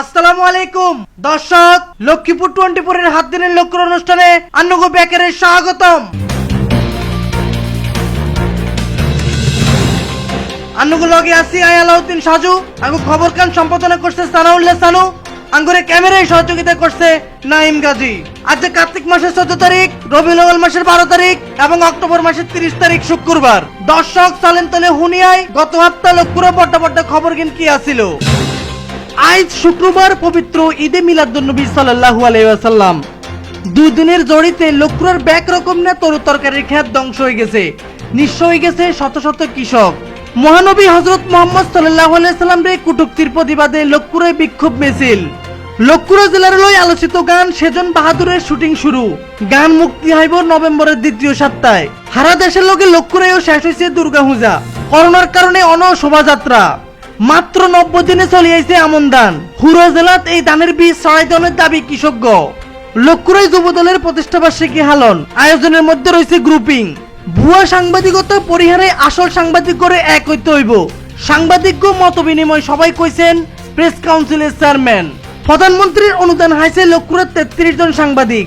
আসসালামু আলাইকুম। দর্শক, লক্ষ্মীপুর টোয়েন্টি ফোর এর হাত দিনের লক্ষ্য অনুষ্ঠানে আন্নগো ব্যাকের স্বাগতম। লগে আসি আই আলাউদ্দিন সাজু খবর কান সম্পাদনা করছে সানাউল্লাহ সানু, আঙ্গুরে ক্যামেরায় সহযোগিতা করছে নাইম গাজী। আজ কার্তিক মাসের চোদ্দ তারিখ, রবিউল মাসের বারো তারিখ এবং অক্টোবর মাসের তিরিশ তারিখ শুক্রবার। দর্শক সালেন তলে হুনিয়ায় গত সপ্তাহ লক্ষ্যরে বড্ড বড্ড খবর কিন কি আসিল আজ শুক্রবার পবিত্র ঈদে মিলাদুন্নবী সাল্লাল্লাহু আলাইহি ওয়াসাল্লাম। দুই দিনের জড়িতে লক্ষ্মুরের ব্যাক রকম না তরু তরকারির খ্যাত ধ্বংস হয়ে গেছে। নিঃস্ব হয়ে গেছে শত শত কৃষক। মহানবী হজরত মোহাম্মদ সাল্লাম রে কুটুক্তির প্রতিবাদে লক্ষ্মুরে বিক্ষোভ মিছিল। লক্ষ্মুরা জেলার লই আলোচিত গান সেজন বাহাদুরের শুটিং শুরু। গান মুক্তি হইব নভেম্বরের দ্বিতীয় সপ্তাহে। সারা দেশের লোকে লক্ষ্মুরেও শেষ হয়েছে দুর্গা পূজা করোনার কারণে অন শোভাযাত্রা মাত্র নব্বই দিনে চলিয়েছে আমন দান হুরো জেলাত এই দানের বীজ ছড়াই দনের দাবি কৃষজ্ঞ। লক্ষ্যরাই যুব দলের প্রতিষ্ঠা বার্ষিকী হালন। আয়োজনের মধ্যে রয়েছে গ্রুপিং। ভুয়া সাংবাদিকতা পরিহারে আসল সাংবাদিক করে এক হইতে হইব। সাংবাদিক মত বিনিময় সবাই কইছেন প্রেস কাউন্সিলের চেয়ারম্যান প্রধানমন্ত্রীর অনুদান হাইছে লক্ষ্যের তেত্রিশ জন সাংবাদিক।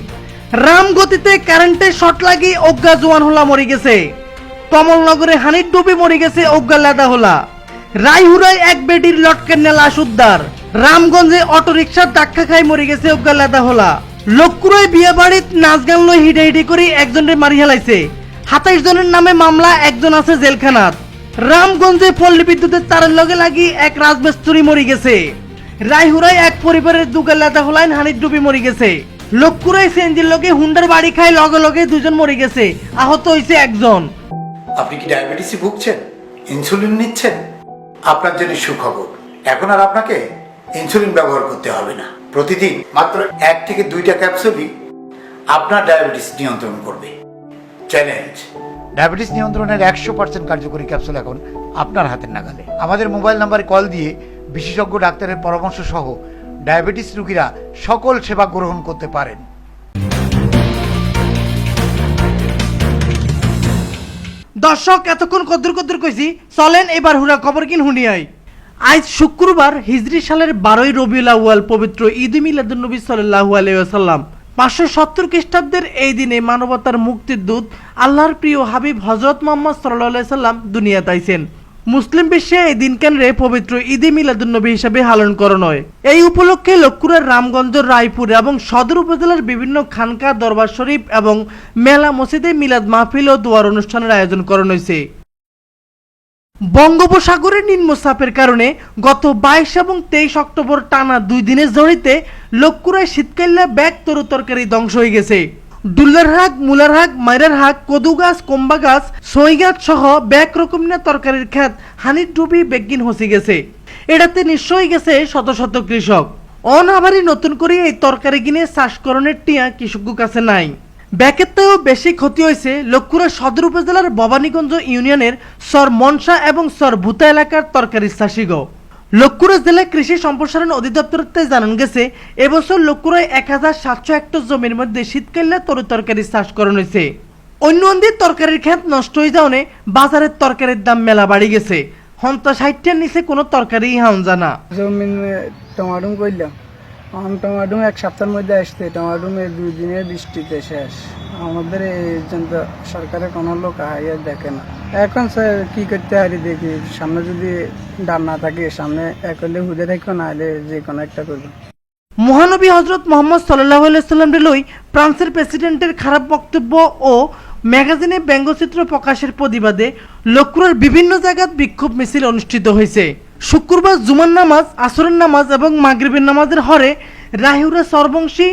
রাম গতিতে কারেন্টে শট লাগি অজ্ঞা জোয়ান হোলা মরে গেছে। কমলনগরে হানির ডুবে মরে গেছে অজ্ঞা লাদা হোলা। রায়হুরায় এক বেডির লটকের লাশ উদ্ধার রামগঞ্জে অটো রিক্সার ধাক্কা খাই মরে গেছে অজ্ঞা লাদা হোলা লক্ষ্যরায় বিয়ে বাড়িত নাচ গান লই হিডে হিডে করে একজনের মারি হেলাইছে। সাতাইশ জনের নামে মামলা, একজন আছে জেলখানাত। রামগঞ্জে পল্লী বিদ্যুতের তারের লগে লাগি এক রাজমিস্ত্রি মরে গেছে। রায়হুরায় এক পরিবারের দুগাল লাদা হোলাইন হানির ডুবি মরে গেছে। লক্ষ্যরায় সেঞ্জির লগে হুন্ডার বাড়ি খাই লগে লগে দুজন মরে গেছে। আহত হয়েছে একজন। আপনি কি ডায়াবেটিসে ভুগছেন? ইনসুলিন নিচ্ছেন? আপনার জন্য সুখবর। এখন আর আপনাকে ইনসুলিন ব্যবহার করতে হবে না। প্রতিদিন মাত্র এক থেকে দুইটা ক্যাপসুলই আপনার ডায়াবেটিস নিয়ন্ত্রণ করবে। চ্যালেঞ্জ ডায়াবেটিস নিয়ন্ত্রণের একশো পার্সেন্ট কার্যকরী ক্যাপসুল এখন আপনার হাতের নাগালে। আমাদের মোবাইল নাম্বারে কল দিয়ে বিশেষজ্ঞ ডাক্তারের পরামর্শ সহ ডায়াবেটিস রোগীরা সকল সেবা গ্রহণ করতে পারেন। দর্শক, এতক্ষণ কদ্দুর কদ্দুর কইছি, চলেন এবার হুরা খবর কিন হুনিয়াই আজ শুক্রবার হিজরি সালের বারোই রবিউল আউয়াল পবিত্র ঈদ মিলাদুন্নবী সাল্লাহু আলাইসাল্লাম পাঁচশো সত্তর খ্রিস্টাব্দের এই দিনে মানবতার মুক্তির দূত আল্লাহর প্রিয় হাবিব হজরত মোহাম্মদ সাল্লাহ সাল্লাম দুনিয়াতে আইছেন। মুসলিম বিশ্বে এই দিনকেন্দ্রে পবিত্র ঈদে মিলাদুন্নবী হিসাবে পালন করা হয়। এই উপলক্ষে লক্ষ্মুরের রামগঞ্জ, রায়পুর এবং সদর উপজেলার বিভিন্ন খানকা, দরবার শরীফ এবং মেলা মসজিদে মিলাদ মাহফিল ও দোয়ার অনুষ্ঠানের আয়োজন করা হয়েছে বঙ্গোপসাগরের নিম্নচাপের কারণে গত বাইশ এবং তেইশ অক্টোবর টানা দুই দিনের জড়িতে লক্ষ্মুরায় শীতকাল্লা ব্যাগ তরু তরকারি ধ্বংস হয়ে গেছে। ডুল্লার হাক, মুলার হাক, মাইরার হাক, কদু গাছ, কম্বা গাছ, সই গাছ সহ ব্যাগ রকম না তরকারির খ্যাত হানির ডুবি বেগিন হসি গেছে। এটাতে নিশ্চয়ই গেছে শত শত কৃষক। অনাবারই নতুন করে এই তরকারি কিনে চাষকরণের টিয়া কৃষকের কাছে নাই। ব্যাকের থেকেও বেশি ক্ষতি হয়েছে লক্ষ্মুরা সদর উপজেলার ভবানীগঞ্জ ইউনিয়নের সর মনসা এবং সর ভূতা এলাকার তরকারি চাষিগ। লক্ষ্মুরা জেলায় কৃষি সম্প্রসারণ অধিদপ্তরতে জানান গেছে, এবছর লক্ষ্মুরায় এক হাজার সাতশো হেক্টর জমির মধ্যে শীতকালে তরু তরকারি চাষ করানো হয়েছে। অন্য অন্যের তরকারির ক্ষেত নষ্ট হয়ে যাওয়ানে বাজারের তরকারির দাম মেলা বাড়ি গেছে। হন্তা ষাটটার নিচে কোনো তরকারি হাউন জানা জমিন করলাম আম টমাডুম এক সপ্তাহের মধ্যে আসছে টমাটুম এই দুই দিনের বৃষ্টিতে শেষ। আমাদের এই পর্যন্ত সরকারের কোনো লোক আইয়া দেখে না। এখন স্যার কি করতে হারি দেখি, সামনে যদি ডান না থাকে, সামনে এক হলে হুদে থাকবে না হলে যে কোনো একটা করব। মহানবী হজরত মোহাম্মদ সাল্লাহ সাল্লাম লই ফ্রান্সের প্রেসিডেন্টের খারাপ বক্তব্য ও ম্যাগাজিনে ব্যঙ্গচিত্র প্রকাশের প্রতিবাদে লক্ষ্মুরের বিভিন্ন জায়গাত বিক্ষোভ মিছিল অনুষ্ঠিত হয়েছে শুক্রবার জুমার নামাজ, আসরের নামাজ এবং মাগরিবের নামাজের হরে রাহিউরা সরবংশী,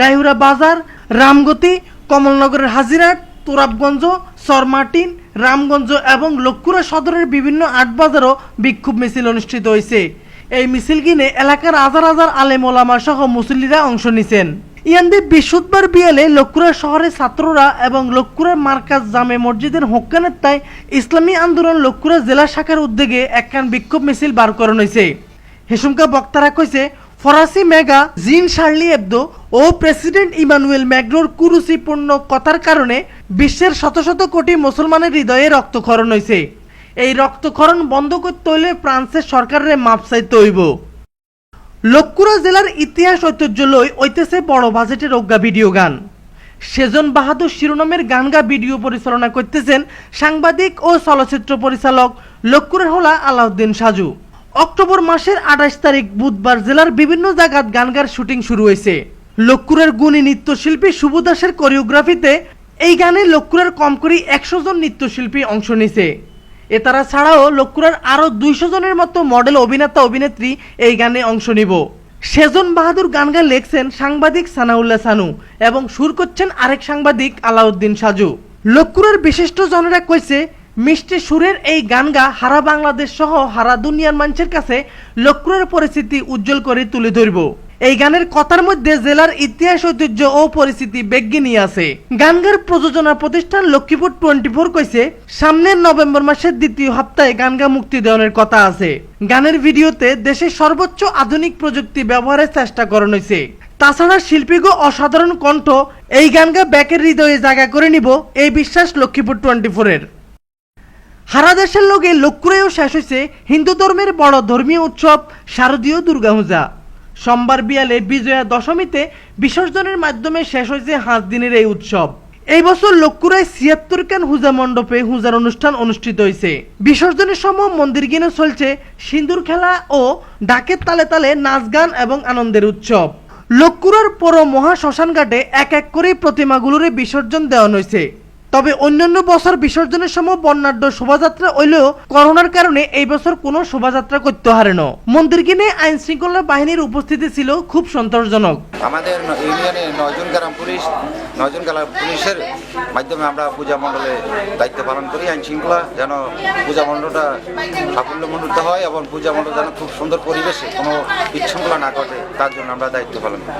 রাহিউরা বাজার, রামগতি, কমলনগরের হাজিরাট, তোরাবগঞ্জ সরমার্টিন রামগঞ্জ এবং লক্ষ্মুরা সদরের বিভিন্ন আটবাজারও বিক্ষোভ মিছিল অনুষ্ঠিত হয়েছে। এই মিছিল কিনে এলাকার হাজার হাজার আলেম ওলামা সহ মুসল্লিরা অংশ নিছেন। ইয়ান্দি বৃহস্পতিবার বিয়ালে লক্ষ্মুরা শহরের ছাত্ররা এবং লক্ষ্মুরা মার্কাজ জামে মসজিদের হোক্কানের তাই ইসলামী আন্দোলন লক্ষ্মুরা জেলা শাখার উদ্যোগে একখান বিক্ষোভ মিছিল বার করানো হয়েছে হেসুমকা বক্তারা কইছে, ফরাসি মেগা জিন শার্লি এবদো ও প্রেসিডেন্ট ইমানুয়েল ম্যাগ্রোর কুরুচিপূর্ণ কথার কারণে বিশ্বের শত শত কোটি মুসলমানের হৃদয়ে রক্তক্ষরণ হয়েছে এই রক্তক্ষরণ বন্ধ করতে হইলে ফ্রান্সের সরকারের মাপ চাইতে হইব। লক্কুরা জেলার ইতিহাস ঐতিহ্য লই ঐতেছে বড় বাজেটের অজ্ঞা ভিডিও গান। সেজন বাহাদুর শিরোনামের গান গা ভিডিও পরিচালনা করতেছেন সাংবাদিক ও চলচ্চিত্র পরিচালক লক্কুরের হলা আলাউদ্দিন সাজু। অক্টোবর মাসের আঠাশ তারিখ বুধবার জেলার বিভিন্ন জায়গাত গান গার শুটিং শুরু হয়েছে লক্কুরের গুণী নৃত্যশিল্পী শুভ দাসের কোরিওগ্রাফিতে এই গানে লক্কুরের কম করে একশো জন নৃত্যশিল্পী অংশ নিছে। এতারা ছাড়াও লক্কুরার আরও দুইশো জনের মতো মডেল অভিনেতা, অভিনেত্রী এই গানে অংশ নিব। সেজন বাহাদুর গান গান লেখছেন সাংবাদিক সানাউল্লাহ সানু এবং সুর করছেন আরেক সাংবাদিক আলাউদ্দিন সাজু। লক্কুরের বিশিষ্ট জনেরা কইছে, মিষ্টি সুরের এই গান গা হারা বাংলাদেশ সহ হারা দুনিয়ার মানুষের কাছে লক্কুরের পরিস্থিতি উজ্জ্বল করে তুলে ধরব। এই গানের কথার মধ্যে জেলার ইতিহাস, ঐতিহ্য ও পরিস্থিতি বেগ্যে নিয়ে আছে। গানগার প্রযোজনা প্রতিষ্ঠান লক্ষ্মীপুর টোয়েন্টি ফোর কইছে, সামনের নভেম্বর মাসের দ্বিতীয় সপ্তাহে গানগা মুক্তি দেওয়ার কথা আছে। গানের ভিডিওতে দেশের সর্বোচ্চ আধুনিক প্রযুক্তি ব্যবহারের চেষ্টা করানো হয়েছে তাছাড়া শিল্পীগো অসাধারণ কণ্ঠ এই গানগা ব্যাকের হৃদয়ে জায়গা করে নিব এই বিশ্বাস লক্ষ্মীপুর টোয়েন্টি ফোরের সারা দেশের লোকে লক্ষ্যরেও শেষ হয়েছে হিন্দু ধর্মের বড় ধর্মীয় উৎসব শারদীয় দুর্গাপূজা। সোমবার বিয়ালে বিজয়া দশমীতে বিসর্জনের মাধ্যমে শেষ হয়েছে হাঁস দিনের এই উৎসব। এই বছর লক্ষ্যরায় ছিয়াত্তর কান হুজা মণ্ডপে হুজার অনুষ্ঠান অনুষ্ঠিত হয়েছে। বিসর্জনের সময় মন্দির গিনে চলছে সিন্দুর খেলা ও ডাকের তালে তালে নাচ গান এবং আনন্দের উৎসব। লক্ষ্যুরার পর মহা শ্মশান ঘাটে এক এক করে প্রতিমাগুলোরে বিসর্জন দেওয়া হয়েছে। তবে অন্যান্য বছর বিসর্জনের সময় বর্ণাঢ্য শোভাযাত্রা হইলেও করোনার কারণে এই বছর কোনো শোভাযাত্রা করতে হারেন মন্দির কিনে আইন শৃঙ্খলা বাহিনীর উপস্থিতি ছিল খুব সন্তোষজনক। আমাদের ইউনিয়নে নয়জন গ্রাম পুলিশ নয়জন গ্রাম পুলিশের মাধ্যমে আমরা পূজা মণ্ডলে দায়িত্ব পালন করি। আইন শৃঙ্খলা যেন পূজা মণ্ডলটা সাফল্যমণ্ডিত হয় এবং পূজা মণ্ডল যেন খুব সুন্দর পরিবেশে কোনো বিশৃঙ্খলা না ঘটে তার জন্য আমরা দায়িত্ব পালন করি।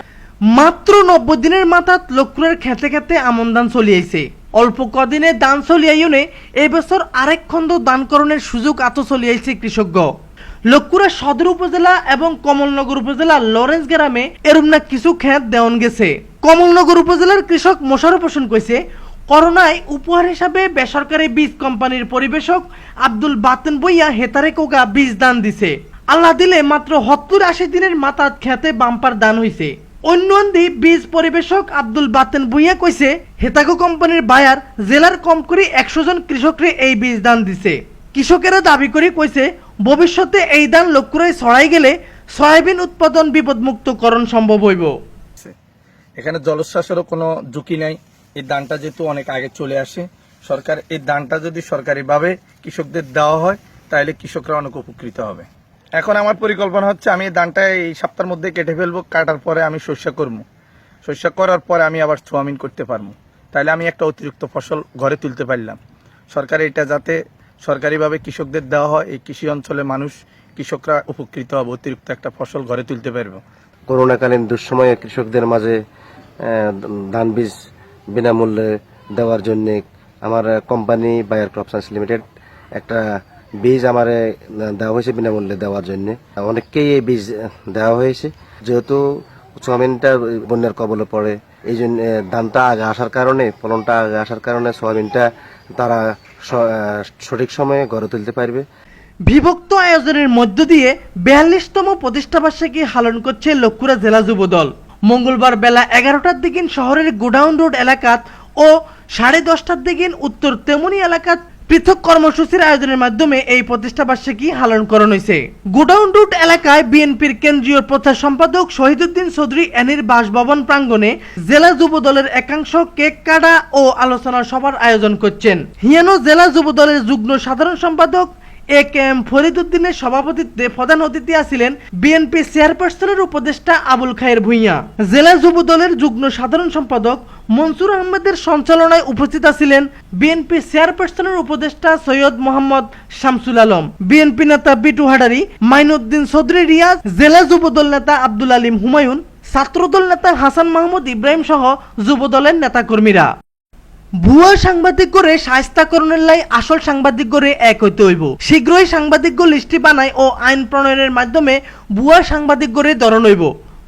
মাত্র নব্বই দিনের মাথাত লক্ষ্মণের খেতে খেতে আমন দান চলিয়াইছে। অল্প কদিনে দান চলিয়াইনে এই বছর আরেক খণ্ড দানকরণের সুযোগ আত চলিয়াইছে কৃষকগ লক্ষ্মুরা সদর উপজেলা এবং কমলনগর উপজেলা লরেন্স গ্রামে এরম না কিছু খেত দেওয়ান গেছে। কমলনগর উপজেলার কৃষক মোশারফ হোসেন কইছে, করোনায় উপহার হিসাবে বেসরকারি বীজ কোম্পানির পরিবেশক আব্দুল বাতেন বইয়া হেতারে কোগা বীজ দান দিছে। আল্লাহ দিলে মাত্র সত্তর আশি দিনের মাথাত খেতে বাম্পার দান হইছে। অন্য অন্দি বীজ পরিবেশক আব্দুল বাতেন বুইয়া কইছে হেতাকো কোম্পানির বায়ার জেলার কম করে একশো জন কৃষকরে এই বীজ দান দিছে। কৃষকেরা দাবি করে কইছে, ভবিষ্যতে এই দান লক্ষ্যরায় ছড়াই গেলে সয়াবিন উৎপাদন বিপদমুক্তকরণ সম্ভব হইব। এখানে জলোচ্ছ্বাসেরও কোনো ঝুঁকি নাই। এই দানটা যেহেতু অনেক আগে চলে আসে, সরকার এই দানটা যদি সরকারিভাবে কৃষকদের দেওয়া হয়, তাহলে কৃষকরা অনেক উপকৃত হবে। এখন আমার পরিকল্পনা হচ্ছে আমি দানটা এই সপ্তাহের মধ্যে কেটে ফেলব, কাটার পরে আমি শস্য করব। শস্য করার পরে আমি আবার সোয়াবিন করতে পারব। তাহলে আমি একটা অতিরিক্ত ফসল ঘরে তুলতে পারলাম। সরকার এটা যাতে সরকারিভাবে কৃষকদের দেওয়া হয়, এই কৃষি অঞ্চলে মানুষ, কৃষকরা উপকৃত হবে, অতিরিক্ত একটা ফসল ঘরে তুলতে পারবে। করোনাকালীন দুঃসময়ে কৃষকদের মাঝে ধান বীজ বিনামূল্যে দেওয়ার জন্য আমার company Bayer crop science limited একটা বীজ আমার দেওয়া হয়েছে বিনামূল্যে দেওয়ার জন্য। অনেককেই এই বীজ দেওয়া হয়েছে। যেহেতু সোয়াবিনটা বন্যার কবলে পড়ে, এই জন্য ধানটা আগে আসার কারণে, ফলনটা আগে আসার কারণে সোয়াবিনটা তারা সঠিক সময়ে গড়ে তুলতে পারবে। বিভক্ত আয়োজনের মধ্য দিয়ে বিয়াল্লিশতম প্রতিষ্ঠাবার্ষিকী হালন করছে লক্ষ্মুরা জেলা যুব দল মঙ্গলবার বেলা এগারোটার দিকে শহরের গোডাউন রোড এলাকাত ও সাড়ে দশটার দিকে উত্তর তেমনি এলাকাত পৃথক কর্মসূচির আয়োজনের মাধ্যমে এই প্রতিষ্ঠাবার্ষিকী হালন করানো হয়েছে গোডাউন রুট এলাকায় বিএনপির কেন্দ্রীয় প্রচার সম্পাদক শহীদুদ্দিন চৌধুরী এনির বাসভবন প্রাঙ্গণে জেলা যুব দলের একাংশ কেক কাটা ও আলোচনা সভার আয়োজন করছেন। হিয়ানো জেলা যুব দলের যুগ্ম সাধারণ সম্পাদক এ কে এম ফরিদুদ্দিনের সভাপতিত্বে প্রধান অতিথি আছিলেন বিএনপি চেয়ারপারসনের উপদেষ্টা আবুল খায়ের ভুঁইয়া। জেলা যুব দলের যুগ্ম সাধারণ সম্পাদক মনসুর আহমেদের সঞ্চালনায় উপস্থিত আছিলেন বিএনপি চেয়ারপারসনের উপদেষ্টা সৈয়দ মোহাম্মদ শামসুল আলম। বিএনপি নেতা বিটু হাডারি, মাইনুদ্দিন চৌধুরী রিয়াজ, জেলা যুব দল নেতা আব্দুল আলিম হুমায়ুন, ছাত্রদল নেতা হাসান মাহমুদ ইব্রাহিম সহ যুব দলের নেতাকর্মীরা। ভুয়া সাংবাদিক করে সাহিত্যাকরণের লাই আসল সাংবাদিক করে এক হইতে হইব। শীঘ্রই সাংবাদিক লিস্টি বানায় ও আইন প্রণয়নের মাধ্যমে ভুয়া সাংবাদিক করে ধরন হইব।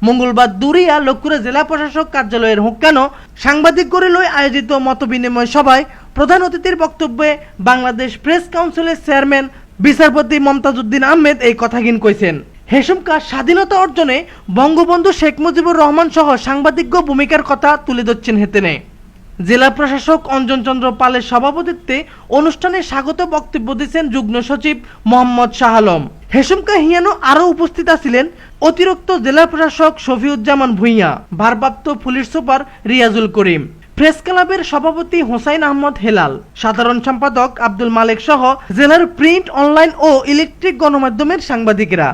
মঙ্গলবার দুরিয়া লক্ষ্মুরে জেলা প্রশাসক কার্যালয়ের হোক্কানো সাংবাদিক করে লই আয়োজিত মত বিনিময় সভায় প্রধান অতিথির বক্তব্যে বাংলাদেশ প্রেস কাউন্সিলের চেয়ারম্যান বিচারপতি মমতাজউদ্দিন আহমেদ এই কথাগিন কইছেন। হেসুমকা স্বাধীনতা অর্জনে বঙ্গবন্ধু শেখ মুজিবুর রহমান সহ সাংবাদিক ভূমিকার কথা তুলে ধরছেন হেতেনে। জেলা প্রশাসক অঞ্জন চন্দ্র পালের সভাপতিত্বে অনুষ্ঠানে স্বাগত বক্তব্য দিচ্ছেন যুগ্ম সচিব মোহাম্মদ শাহ আলম। হেসুমকা হিয়ানো আরও উপস্থিত আছিলেন অতিরিক্ত জেলা প্রশাসক শফিউজ্জামান ভুঁইয়া, ভারপ্রাপ্ত police super Riazul Karim, press ক্লাবের সভাপতি হোসাইন আহমদ হেলাল, সাধারণ সম্পাদক আব্দুল মালেক সহ জেলার প্রিন্ট অনলাইন ও ইলেকট্রিক গণমাধ্যমের সাংবাদিকরা।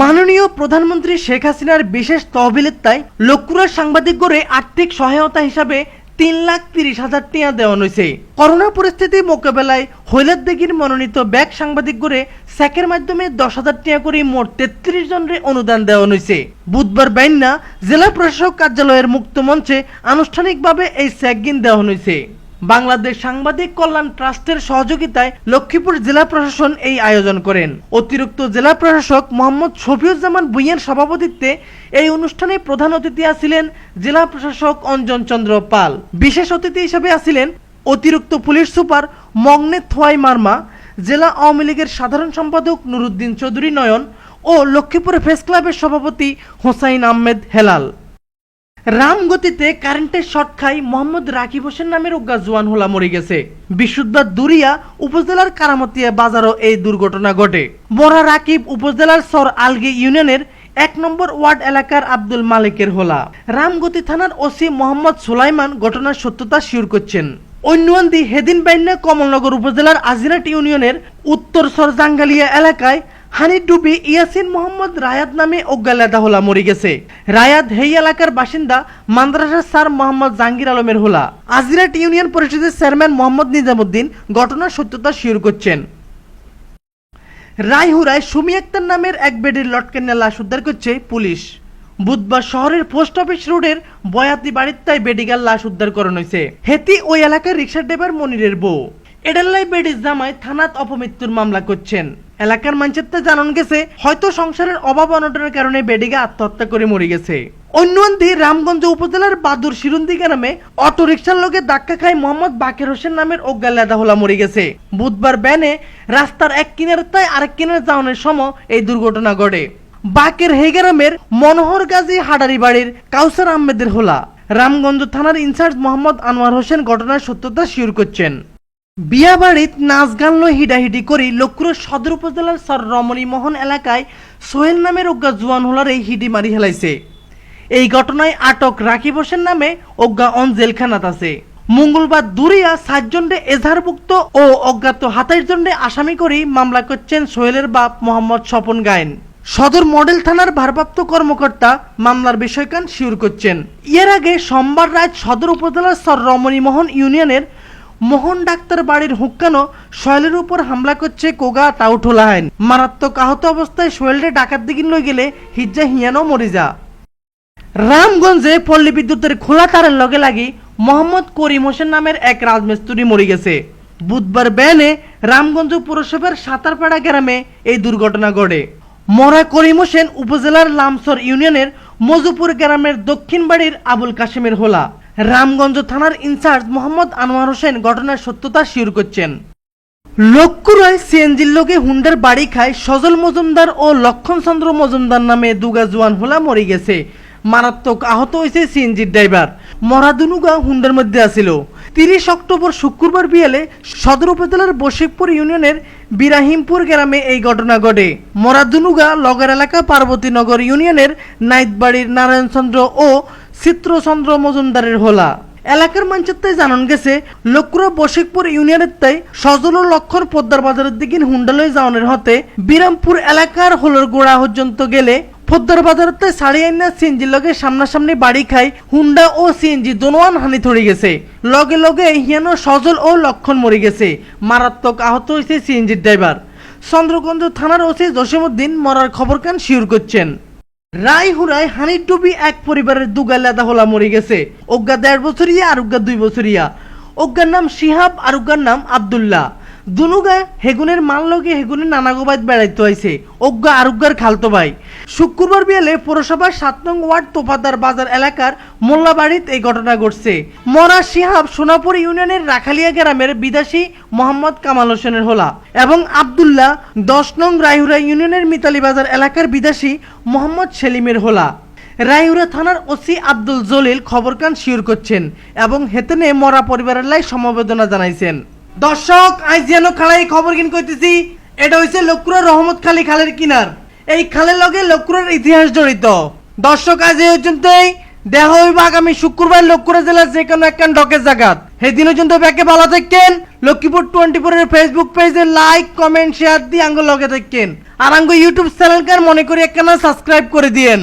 মাননীয় প্রধানমন্ত্রী শেখ হাসিনার বিশেষ তহবিলের তাই লক্ষ্মুরার সাংবাদিক গড়ে আর্থিক সহায়তা হিসাবে তিন লাখ তিরিশ হাজার টিয়া দেওয়া হয়েছে করোনা পরিস্থিতি মোকাবেলায় হৈলার দেগির মনোনীত ব্যাগ সাংবাদিক গড়ে স্যাকের মাধ্যমে দশ হাজার টিয়া করে মোট তেত্রিশ জনের অনুদান দেওয়া হয়েছে বুধবার বাইন্না জেলা প্রশাসক কার্যালয়ের মুক্ত মঞ্চে আনুষ্ঠানিকভাবে এই স্যাকগিন দেওয়া হয়েছে বাংলাদেশ সাংবাদিক কল্যাণ ট্রাস্টের সহযোগিতায় লক্ষ্মীপুর জেলা প্রশাসন এই আয়োজন করেন। অতিরিক্ত জেলা প্রশাসক মোহাম্মদ শফিউজ্জামান ভুইয়ের সভাপতিত্বে এই অনুষ্ঠানে প্রধান অতিথি আছিলেন জেলা প্রশাসক অঞ্জন চন্দ্র পাল। বিশেষ অতিথি হিসেবে আছিলেন অতিরিক্ত পুলিশ সুপার মগ্নে থোয়াই মার্মা, জেলা আওয়ামী লীগের সাধারণ সম্পাদক নুরুদ্দিন চৌধুরী নয়ন ও লক্ষ্মীপুর প্রেস ক্লাবের সভাপতি হোসাইন আহমেদ হেলাল। রামগতিতে কারেন্টের শট খাই মোহাম্মদ রাকিব হোসেন নামের অজ্ঞা জোয়ান হোলা মরে গেছে। বিশুদ্ধা দুরিয়া উপজেলার কারামতিয়া বাজারও এই দুর্ঘটনা ঘটে। মরা রাকিব উপজেলার সর আলগি ইউনিয়নের এক নম্বর ওয়ার্ড এলাকার আব্দুল মালিকের হোলা। রামগতি থানার ওসি মোহাম্মদ সুলাইমান ঘটনার সত্যতা শিওর করছেন। অন্যদি হেদিন বাইন্যা কমলনগর উপজেলার আজিরাট ইউনিয়নের উত্তর সর জাঙ্গালিয়া এলাকায় হানি ডুবি ইয়াসিন মোহাম্মদ রায়াত নামে অজ্ঞালেদা হোলা মরে গেছে। রায়াত হেই এলাকার বাসিন্দা মাদ্রাসা স্যার মোহাম্মদ জাহাঙ্গীর আলমের হোলা। আজিরাট ইউনিয়ন পরিষদের চেয়ারম্যান মোহাম্মদ নিজামুদ্দিন ঘটনার সত্যতা শিওর করছেন। রায়হুরায় সুমি আক্তার নামের এক বেডের লটকেনে লাশ উদ্ধার করছে পুলিশ। বুধবার শহরের পোস্ট অফিস রোডের বয়াতি বাড়ির তাই বেডিগার লাশ উদ্ধার করানো হয়েছে। হেতি ওই এলাকার রিক্সা ড্রাইভার মনিরের বউ। এডাল্লাই বেডিস থানাত অপমৃত্যুর মামলা করছেন। এলাকার মানচিত্রে জানান গেছে, হয়তো সংসারের অভাব অনটনের কারণে বেডিগা আত্মহত্যা করে মরে গেছে। অন্যন্তি রামগঞ্জ উপজেলার বাদুর শিরুন্দি গ্রামে অটো রিক্সার লোকে ধাক্কা খায় মোহাম্মদ বাকের হোসেন নামের অজ্ঞা লেদা হোলা মরে গেছে। বুধবার ব্যানে রাস্তার এক কিনার তাই আরেক কিনার যাওয়ানোর সময় এই দুর্ঘটনা ঘটে। বাকের হেগ্রামের মনোহর গাজী হাডারি বাড়ির কাউসার আহমেদের হোলা। রামগঞ্জ থানার ইনচার্জ মোহাম্মদ আনোয়ার হোসেন ঘটনার সত্যতা শিওর করছেন। বিয়া বাড়িত নাচ গান লই হিডাহিডি করে লক্ষ্মীর সদর উপজেলার সর রমণী মোহন এলাকায় সোহেল নামের অজ্ঞা জুয়ান হোলার হিডি মারি হেলাইছে। এই ঘটনায় আটক রাকিব হোসেন নামে অজ্ঞা অন জেলখানাত আছে। মঙ্গলবার দুরিয়া সাতজনরে এজাহারভুক্ত ও অজ্ঞাত হাতাইশ জনরে আসামি করে মামলা করছেন সোহেলের বাপ মোহাম্মদ স্বপন গায়েন। সদর মডেল থানার ভারপ্রাপ্ত কর্মকর্তা মামলার বিষয়কান শিউর করছেন। এর আগে সোমবার রাত সদর উপজেলার সর রমণীমোহন ইউনিয়নের মোহন ডাক্তার বাড়ির হুক্কানো সোহেলের উপর হামলা করছে কোগা টাউটোলা আইন? মারাত্মক আহত অবস্থায় সোহেলরে ডাকাত দিকে লই গেলে হিজ্জা হিয়ানো মরে যা। রামগঞ্জে পল্লী বিদ্যুতের খোলা তারের লগে লাগি মোহাম্মদ করিম হোসেন নামের এক রাজমিস্ত্রি মরে গেছে। বুধবার বেনে রামগঞ্জ পুরসভার সাঁতারপাড়া গ্রামে এই দুর্ঘটনা ঘটে। মরা করিম হোসেন উপজেলার লামসর ইউনিয়নের মজুপুর গ্রামের দক্ষিণ বাড়ির আবুল কাশেমের হোলা। রামগঞ্জ থানার ইনচার্জ মোহাম্মদ আনোয়ার হোসেন ঘটনার সত্যতা শিওর করছেন। লক্ষ্যরায় সিএনজির লোকে হুন্ডার বাড়ি খায় সজল মজুমদার ও লক্ষণ চন্দ্র মজুমদার নামে দুগা জোয়ান হোলা মরে গেছে। মারাত্মক আহত হয়েছে সিএনজির ড্রাইভার। মরাদুনুগা হুন্ডার মধ্যে আছিল। তিরিশ অক্টোবর শুক্রবার বিয়ালে সদর উপজেলার বশিকপুর ইউনিয়নের বিরাহিমপুর গ্রামে এই ঘটনা ঘটে। মরাদুনুগা লগর এলাকা পার্বতীনগর ইউনিয়নের নাইতবাড়ির নারায়ণচন্দ্র ও চিত্রচন্দ্র মজুমদারের হোলা। এলাকার মানচিত্রে জানান গেছে লক্ষ্য বশিকপুর ইউনিয়নের তাই সজল ও লক্ষণ পদ্মার বাজারের দিকে হুন্ডালয় যাওয়ানের হতে বিরামপুর এলাকার হলোর গোড়া পর্যন্ত গেলে পদ্মার বাজারতে সাড়ে আইনা সিএনজি লগে সামনাসামনি বাড়ি খাই হুন্ডা ও সিএনজি দোনোয়ান হানি ধরে গেছে। লগে লগে হিয়ানো সজল ও লক্ষণ মরে গেছে। মারাত্মক আহত হয়েছে সিএনজির ড্রাইভার। চন্দ্রগঞ্জ থানার ওসি জসিমউদ্দিন মরার খবর কান শিওর করছেন। রায়হুরায় হানির ডুবি এক পরিবারের দুগা লেদা হোলা মরে গেছে। অজ্ঞা দেড় বছরিয়া আর অজ্ঞা দুই বছরিয়া। অজ্ঞার নাম শিহাব আর অজ্ঞার নাম আবদুল্লাহ। দুনুগা হেগুনের মাল লগে হেগুনের নানাগোবাদ বেড়াইতে হয়েছে অজ্ঞা আরোগ্যার খালতো ভাই। শুক্রবার বিয়ালে পৌরসভার সাত নং ওয়ার্ড তোফাদার বাজার এলাকার মোল্লাবাড়িত এই ঘটনা ঘটছে। মরা শিহাব সোনাপুর ইউনিয়নের রাখালিয়া গ্রামের বিদেশি মোহাম্মদ কামাল হোসেনের হোলা এবং আবদুল্লাহ দশ নং রায়হুরা ইউনিয়নের মিতালি বাজার এলাকার বিদেশি মোহাম্মদ সেলিমের হোলা। রায়ুরা থানার ওসি আব্দুল জলিল খবর কান শিওর করছেন এবং হেতেনে মরা পরিবারের লাই সমবেদনা জানাইছেন। দর্শক, আজ যেন খালাই খবর কিন কইতেছি, এটা হইছে লক্কুরা রহমত খালি খালের কিনার। এই খালের লগে লক্কুরের ইতিহাস জড়িত। দর্শক, আজ এই পর্যন্তই। দেহ হইব আগামী শুক্রবার লক্ষ্মীপুর জেলার যে কোনো একখান ডকের জায়গাত সেদিন পর্যন্ত ব্যাকে ভালো থাকেন লক্ষ্মীপুর টোয়েন্টি ফোরের ফেসবুক পেজে লাইক কমেন্ট শেয়ার দিয়ে আঙ্গ লগে থাকেন আর আঙ্গ ইউটিউব চ্যানেলকে মনে করি একখানা সাবস্ক্রাইব করে দিয়েন।